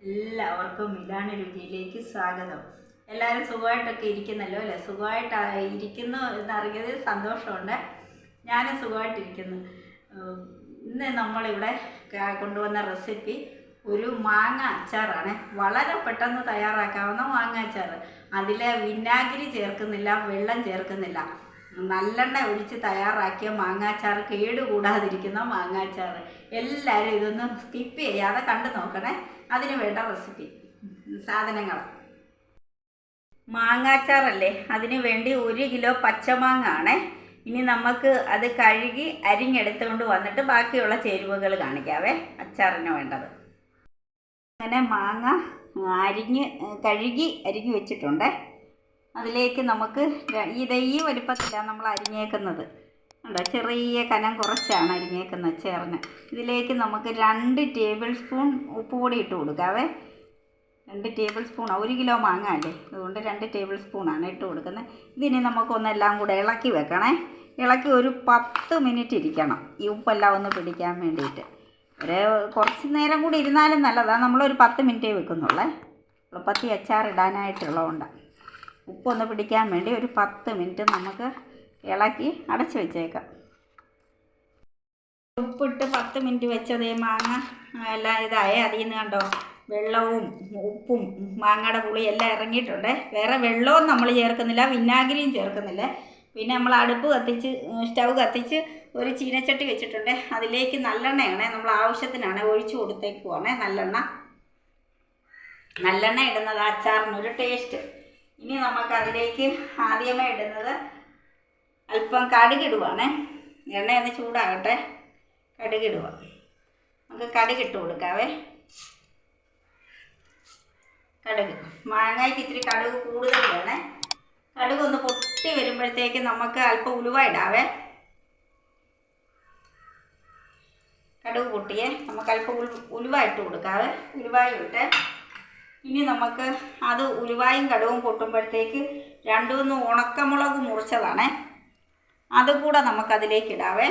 എല്ലാവർക്കും ഇതാണ് രുചിയിലേക്ക് സ്വാഗതം. എല്ലാവരും സുഖമായിട്ടൊക്കെ ഇരിക്കുന്നല്ലോ അല്ലേ? സുഖമായിട്ട് ഇരിക്കുന്നു എന്നറിഞ്ഞതിൽ സന്തോഷമുണ്ട്. ഞാനും സുഖമായിട്ടിരിക്കുന്നു. ഇന്ന് നമ്മളിവിടെ കൊണ്ടുവന്ന റെസിപ്പി ഒരു മാങ്ങ അച്ചാറാണ്. വളരെ പെട്ടെന്ന് തയ്യാറാക്കാവുന്ന മാങ്ങ അച്ചാർ അതിൽ വിനാഗിരി ചേർക്കുന്നില്ല വെള്ളം ചേർക്കുന്നില്ല. നല്ലെണ്ണ ഒഴിച്ച് തയ്യാറാക്കിയ മാങ്ങാച്ചാർ കേടുകൂടാതിരിക്കുന്ന മാങ്ങാച്ചാർ എല്ലാവരും ഇതൊന്ന് സ്കിപ്പ് ചെയ്യാതെ കണ്ടു നോക്കണേ. അതിന് വേണ്ട റെസിപ്പി സാധനങ്ങൾ. മാങ്ങാച്ചാറല്ലേ? അതിന് വേണ്ടി ഒരു കിലോ പച്ചമാങ്ങ ആണേ ഇനി നമുക്ക് അത് കഴുകി അരിഞ്ഞെടുത്തുകൊണ്ട് വന്നിട്ട് ബാക്കിയുള്ള ചേരുവകൾ കാണിക്കാവേ. അച്ചാറിന് വേണ്ടത്. അങ്ങനെ മാങ്ങ അരിഞ്ഞ് കഴുകി അരിഞ്ഞ് വെച്ചിട്ടുണ്ട്. അതിലേക്ക് നമുക്ക് ഇത് ഈ വലുപ്പത്തിലാണ് നമ്മൾ അരിഞ്ഞേക്കുന്നത്. ഉണ്ടോ ചെറിയ കനം കുറച്ചാണ് അരിഞ്ഞേക്കുന്നത് ചേർന്ന്. ഇതിലേക്ക് നമുക്ക് രണ്ട് ടേബിൾ സ്പൂൺ ഉപ്പ് പൊടി ഇട്ട് കൊടുക്കാവേ. രണ്ട് ടേബിൾ സ്പൂൺ ഒരു കിലോ മാങ്ങ അല്ലേ? അതുകൊണ്ട് രണ്ട് ടേബിൾ സ്പൂണാണ് ഇട്ട് കൊടുക്കുന്നത്. ഇതിനി നമുക്കൊന്നെല്ലാം കൂടെ ഇളക്കി വെക്കണേ. ഇളക്കി ഒരു പത്ത് മിനിറ്റ് ഇരിക്കണം. ഈ ഉപ്പെല്ലാം ഒന്ന് പിടിക്കാൻ വേണ്ടിയിട്ട്. ഒരു കുറച്ച് നേരം കൂടി ഇരുന്നാലും നല്ലതാണ് നമ്മളൊരു പത്ത് മിനിറ്റേ വെക്കുന്നുള്ളേ. എളുപ്പത്തിൽ അച്ചാറിടാനായിട്ടുള്ളതുകൊണ്ട് ഉപ്പൊന്ന് പിടിക്കാൻ വേണ്ടി ഒരു പത്ത് മിനിറ്റ് നമുക്ക് ഇളക്കി അടച്ച് വെച്ചേക്കാം. ഉപ്പിട്ട് പത്ത് മിനിറ്റ് വെച്ചത് മാങ്ങ എല്ലാം ഇതായ. അതിൽ നിന്ന് കണ്ടോ വെള്ളവും ഉപ്പും മാങ്ങയുടെ പുളി എല്ലാം ഇറങ്ങിയിട്ടുണ്ട്. വേറെ വെള്ളവും നമ്മൾ ചേർക്കുന്നില്ല വിനാഗിരിയും ചേർക്കുന്നില്ല. പിന്നെ നമ്മൾ അടുപ്പ് കത്തിച്ച് സ്റ്റവ് കത്തിച്ച് ഒരു ചീനച്ചട്ടി വെച്ചിട്ടുണ്ട്. അതിലേക്ക് നല്ലെണ്ണയാണ് നമ്മൾ ആവശ്യത്തിനാണ് ഒഴിച്ചു കൊടുത്തേക്കുവാണ് നല്ലെണ്ണ. നല്ലെണ്ണ ഇടുന്നത് അച്ചാറിനൊരു ടേസ്റ്റ് ഇനി നമുക്കതിലേക്ക് ആദ്യമേ ഇടുന്നത് അല്പം കടുകിടുവാണേ. എണ്ണ ഒന്ന് ചൂടാകട്ടെ. കടുകിടുക. നമുക്ക് കടുകിട്ട് കൊടുക്കാവേ. കടുക്. മാങ്ങയ്ക്ക് ഇത്തിരി കടുക് കൂടുതൽ വേണേ കടുക് ഒന്ന് പൊട്ടി വരുമ്പോഴത്തേക്ക് നമുക്ക് അല്പം ഉലുവ ഇടാവേ. കടുക് പൊട്ടിയേ. നമുക്ക് അല്പം ഉലു ഉലുവ ഇട്ട് കൊടുക്കാവേ. ഉലുവായും ഇട്ട്. ഇനി നമുക്ക് അത് ഉലുവായും കടുവും പൊട്ടുമ്പോഴത്തേക്ക് രണ്ടു മൂന്ന് ഉണക്കമുളക് മുറിച്ചതാണേ. അത് കൂടെ നമുക്കതിലേക്ക് ഇടാവേ.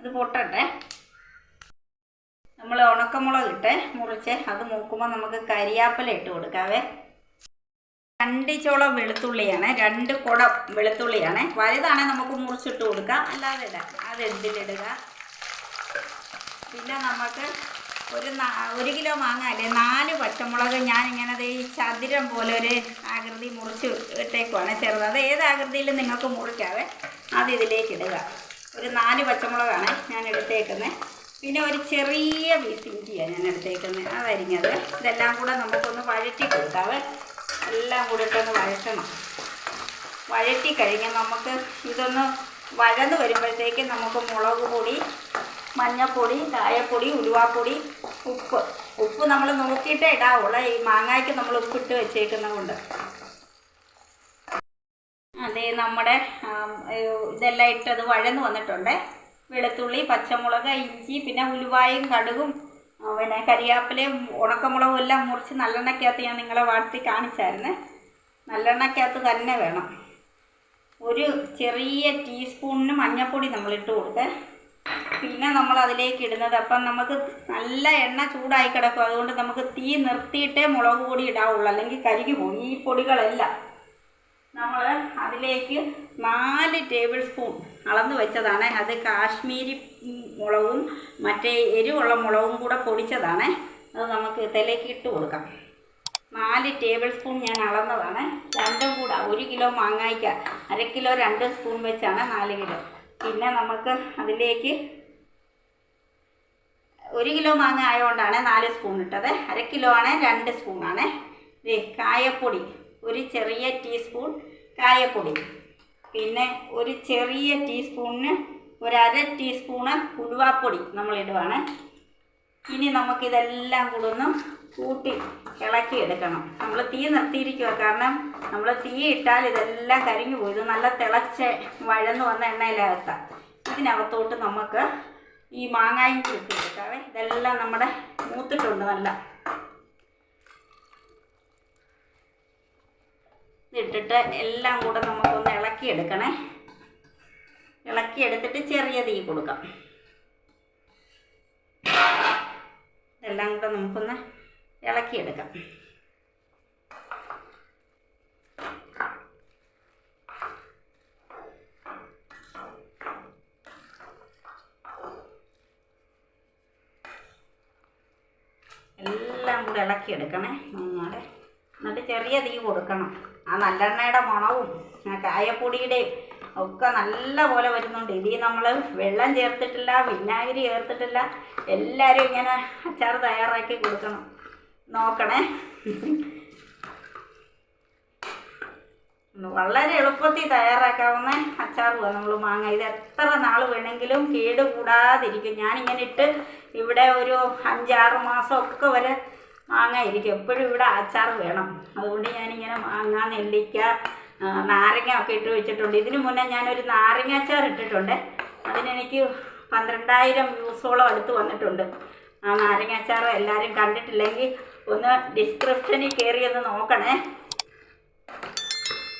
അത് പൊട്ടട്ടെ. നമ്മൾ ഉണക്കമുളക് ഇട്ട് മുറിച്ച് അത് മൂക്കുമ്പോൾ നമുക്ക് കരിയാപ്പല ഇട്ട് കൊടുക്കാവേ. രണ്ട് ചോളം വെളുത്തുള്ളിയാണ് രണ്ട് കുടം വെളുത്തുള്ളിയാണ്. വലുതാണെങ്കിൽ നമുക്ക് മുറിച്ചിട്ട് കൊടുക്കാം. അല്ലാതെ ഇടാം അത് എന്തിലിടുക? പിന്നെ നമുക്ക് ഒരു ഒരു കിലോ മാങ്ങ അല്ലേ? നാല് പച്ചമുളക് ഞാൻ ദേ ഈ ചതുരം പോലെ ഒരു ആകൃതി മുറിച്ച് ഇട്ടേക്കുവാണ് ചെറുത്. അത് ഏത് ആകൃതിയിലും നിങ്ങൾക്ക് മുറിക്കാവേ? അത് ഇതിലേക്ക് ഇടുക. ഒരു നാല് പച്ചമുളകാണ് ഞാൻ എടുത്തേക്കുന്നത്. പിന്നെ ഒരു ചെറിയ പീസ് ഇഞ്ചിയാണ് ഞാൻ എടുത്തേക്കുന്നത്. അതരിഞ്ഞത്. ഇതെല്ലാം കൂടെ നമുക്കൊന്ന് വഴറ്റി കൊടുക്കാവേ എല്ലാം കൂടെ ഇട്ടൊന്ന് വഴറ്റണം. വഴറ്റി കഴിഞ്ഞാൽ നമുക്ക് ഇതൊന്ന് വഴന്ന് വരുമ്പോഴത്തേക്ക് നമുക്ക് മുളക് പൊടി മഞ്ഞൾപ്പൊടി കായപ്പൊടി ഉലുവാപ്പൊടി ഉപ്പ്. ഉപ്പ് നമ്മൾ നോക്കിയിട്ടേ ഇടാവുള്ള ഈ മാങ്ങയ്ക്ക് നമ്മൾ ഉപ്പിട്ട് വെച്ചേക്കുന്നത് കൊണ്ട് അതേ നമ്മുടെ ഇതെല്ലാം ഇട്ടത് വഴന്ന് വന്നിട്ടുണ്ട്. വെളുത്തുള്ളി പച്ചമുളക് ഇഞ്ചി പിന്നെ ഉലുവായും കടുകും പിന്നെ കരിയാപ്പിലയും ഉണക്കമുളകും എല്ലാം മുറിച്ച് നല്ലെണ്ണയ്ക്കകത്ത് ഞാൻ നിങ്ങളെ വാഴ്ത്തി കാണിച്ചായിരുന്നു. നല്ലെണ്ണയ്ക്കകത്ത് തന്നെ വേണം. ഒരു ചെറിയ ടീസ്പൂണിന് മഞ്ഞൾപ്പൊടി നമ്മൾ ഇട്ട് കൊടുത്തേ. പിന്നെ നമ്മൾ അതിലേക്ക് ഇടുന്നത്. അപ്പം നമുക്ക് നല്ല എണ്ണ ചൂടായി കിടക്കും. അതുകൊണ്ട് നമുക്ക് തീ നിർത്തിയിട്ടേ മുളക് പൊടി ഇടാവുള്ളൂ. അല്ലെങ്കിൽ കരികി പോകും. ഈ പൊടികളെല്ലാം നമ്മൾ അതിലേക്ക് നാല് ടേബിൾ സ്പൂൺ അളന്ന് വെച്ചതാണ്. അത് കാശ്മീരി മുളകും മറ്റേ എരിവുള്ള മുളകും കൂടെ പൊടിച്ചതാണ്. അത് നമുക്ക് ഇതിലേക്ക് ഇട്ട് കൊടുക്കാം. നാല് ടേബിൾ സ്പൂൺ ഞാൻ അളന്നതാണ്. രണ്ടും കൂടെ ഒരു കിലോ മാങ്ങായ്ക്ക അര കിലോ രണ്ട് സ്പൂൺ വെച്ചാണ് നാല് കിലോ. പിന്നെ നമുക്ക് അതിലേക്ക് ഒരു കിലോ മാങ്ങ ആയതുകൊണ്ടാണ് നാല് സ്പൂൺ ഇട്ടത്. അര കിലോ ആണ് രണ്ട് സ്പൂണാണ് ദേ കായപ്പൊടി. ഒരു ചെറിയ ടീസ്പൂൺ കായപ്പൊടി. പിന്നെ ഒരു ചെറിയ ടീസ്പൂണിന് ഒരു അര ടീസ്പൂണ് ഉലുവാപ്പൊടി നമ്മൾ ഇടുവാണ്. ഇനി നമുക്കിതെല്ലാം കൂടെ ഒന്ന് കൂട്ടി ഇളക്കി എടുക്കണം. നമ്മൾ തീ നിർത്തിയിരിക്കുക കാരണം നമ്മൾ തീ ഇട്ടാൽ ഇതെല്ലാം കരിഞ്ഞു പോയി ഇത് നല്ല തിളച്ച് വഴന്ന് വന്ന എണ്ണയിലകത്താം. ഇതിനകത്തോട്ട് നമുക്ക് ഈ മാങ്ങായും കൂട്ടി എടുക്കാവേ ഇതെല്ലാം നമ്മുടെ മൂത്തിട്ടുണ്ട് നല്ല. ഇട്ടിട്ട് എല്ലാം കൂടെ നമുക്കൊന്ന് ഇളക്കി എടുക്കണേ ഇളക്കി എടുത്തിട്ട് ചെറിയ തീ കൊടുക്കാം. ഇതെല്ലാം കൂടെ നമുക്കൊന്ന് ഇളക്കിയെടുക്കാം. കൂടെ ഇളക്കിയെടുക്കണേ. നന്നാടെ എന്നിട്ട് ചെറിയ തീ കൊടുക്കണം. ആ നല്ലെണ്ണയുടെ മണവും കായപ്പൊടിയുടെയും ഒക്കെ നല്ല പോലെ വരുന്നുണ്ട്. ഇതിൽ നമ്മൾ വെള്ളം ചേർത്തിട്ടില്ല വിനാഗിരി ചേർത്തിട്ടില്ല എല്ലാവരും ഇങ്ങനെ അച്ചാർ തയ്യാറാക്കി കൊടുക്കണം. നോക്കണേ. വളരെ എളുപ്പത്തിൽ തയ്യാറാക്കാവുന്ന അച്ചാറുമാണ് നമ്മൾ മാങ്ങ. ഇത് എത്ര നാൾ വേണമെങ്കിലും കേടുകൂടാതിരിക്കും. ഞാനിങ്ങനെ ഇട്ട് ഇവിടെ ഒരു അഞ്ചാറ് മാസമൊക്കെ വരെ മാങ്ങ ഇരിക്കും. എപ്പോഴും ഇവിടെ അച്ചാർ വേണം. അതുകൊണ്ട് ഞാനിങ്ങനെ മാങ്ങ നെല്ലിക്ക നാരങ്ങ ഒക്കെ ഇട്ട് വെച്ചിട്ടുണ്ട്. ഇതിനു മുന്നേ ഞാനൊരു നാരങ്ങ അച്ചാർ ഇട്ടിട്ടുണ്ട്. അതിനെനിക്ക് പന്ത്രണ്ടായിരം വ്യൂസോളം അടുത്ത് വന്നിട്ടുണ്ട്. ആ നാരങ്ങ അച്ചാർ എല്ലാവരും കണ്ടിട്ടില്ലെങ്കിൽ ഒന്ന് ഡിസ്ക്രിപ്ഷനിൽ കയറി ഒന്ന് നോക്കണേ.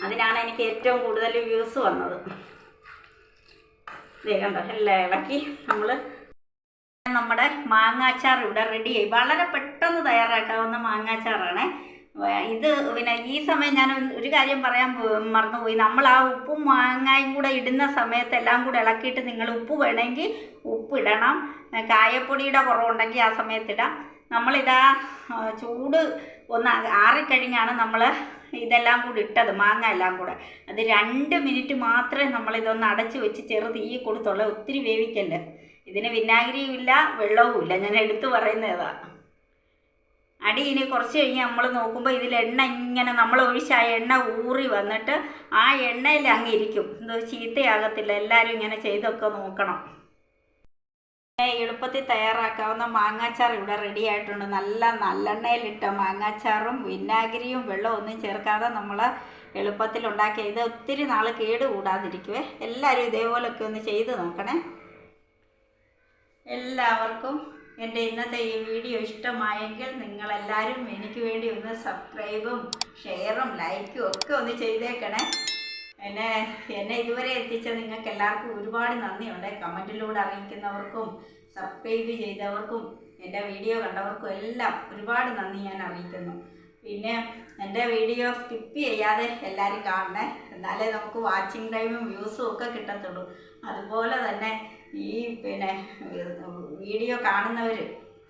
അതിനാണ് എനിക്ക് ഏറ്റവും കൂടുതൽ വ്യൂസ് വന്നത്. കണ്ടോ എല്ലാം ഇളക്കി നമ്മൾ നമ്മുടെ മാങ്ങാച്ചാർ ഇവിടെ റെഡിയായി വളരെ പെട്ടെന്ന് തയ്യാറാക്കാവുന്ന മാങ്ങാച്ചാറാണ്. ഇത് പിന്നെ ഈ സമയം ഞാൻ ഒരു കാര്യം പറയാൻ മറന്നുപോയി. നമ്മൾ ആ ഉപ്പും മാങ്ങായും കൂടെ ഇടുന്ന സമയത്തെല്ലാം കൂടെ ഇളക്കിയിട്ട് നിങ്ങൾ ഉപ്പ് വേണമെങ്കിൽ ഉപ്പ് ഇടണം. കായപ്പൊടിയുടെ കുറവുണ്ടെങ്കിൽ ആ സമയത്ത് ഇടാം. നമ്മളിതാ ചൂട് ഒന്ന് ആറിക്കഴിഞ്ഞാണ് നമ്മൾ ഇതെല്ലാം കൂടി ഇട്ടത് മാങ്ങ എല്ലാം കൂടെ. അത് രണ്ട് മിനിറ്റ് മാത്രമേ നമ്മളിതൊന്ന് അടച്ച് വെച്ച് ചെറു തീ കൊടുത്തുള്ളൂ. ഒത്തിരി വേവിക്കല്ല? ഇതിന് വിനാഗിരിയും ഇല്ല വെള്ളവും ഇല്ല ഞാൻ എടുത്തു പറയുന്നതാ അടി ഇനി കുറച്ച് കഴിഞ്ഞ് നമ്മൾ നോക്കുമ്പോൾ ഇതിൽ എണ്ണ ഇങ്ങനെ നമ്മൾ ഒഴിച്ച് ആ എണ്ണ ഊറി വന്നിട്ട് ആ എണ്ണയിൽ അങ്ങ് ഇരിക്കും. എന്തോ ചീത്തയാകത്തില്ല. എല്ലാവരും ഇങ്ങനെ ചെയ്തൊക്കെ നോക്കണം. എളുപ്പത്തിൽ തയ്യാറാക്കാവുന്ന മാങ്ങാച്ചാർ ഇവിടെ റെഡി ആയിട്ടുണ്ട്. നല്ല നല്ലെണ്ണയിലിട്ട മാങ്ങാച്ചാറും വിനാഗിരിയും വെള്ളവും ഒന്നും ചേർക്കാതെ നമ്മൾ എളുപ്പത്തിൽ ഉണ്ടാക്കിയ ഇത് ഒത്തിരി നാൾ കേടുകൂടാതിരിക്കുവേ. എല്ലാവരും ഇതേപോലൊക്കെ ഒന്ന് ചെയ്ത് നോക്കണേ. എല്ലാവർക്കും എന്റെ ഇന്നത്തെ ഈ വീഡിയോ ഇഷ്ടമായെങ്കിൽ നിങ്ങളെല്ലാവരും എനിക്ക് വേണ്ടി ഒന്ന് സബ്സ്ക്രൈബും ഷെയറും ലൈക്കും ഒക്കെ ഒന്ന് ചെയ്തേക്കണേ. എന്നെ എന്നെ ഇതുവരെ എത്തിച്ച നിങ്ങൾക്ക് എല്ലാവർക്കും ഒരുപാട് നന്ദിയുണ്ട്. കമന്റിലൂടെ അറിയിക്കുന്നവർക്കും സബ്സ്ക്രൈബ് ചെയ്തവർക്കും എന്റെ വീഡിയോ കണ്ടവർക്കും എല്ലാം ഒരുപാട് നന്ദി ഞാൻ അറിയിക്കുന്നു. പിന്നെ എന്റെ വീഡിയോ സ്കിപ്പ് ചെയ്യാതെ എല്ലാവരും കാണണേ. എന്നാലേ നമുക്ക് വാച്ചിങ് ടൈമും വ്യൂസും ഒക്കെ കിട്ടത്തുള്ളൂ. അതുപോലെ തന്നെ ഈ പിന്നെ വീഡിയോ കാണുന്നവർ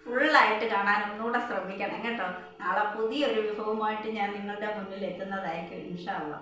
ഫുള്ളായിട്ട് കാണാൻ ഒന്നുകൂടെ ശ്രമിക്കണം കേട്ടോ. നാളെ പുതിയൊരു വിഭവമായിട്ട് ഞാൻ നിങ്ങളുടെ മുന്നിൽ എത്തുന്നതായിരിക്കും ഇൻഷാ അള്ളാ.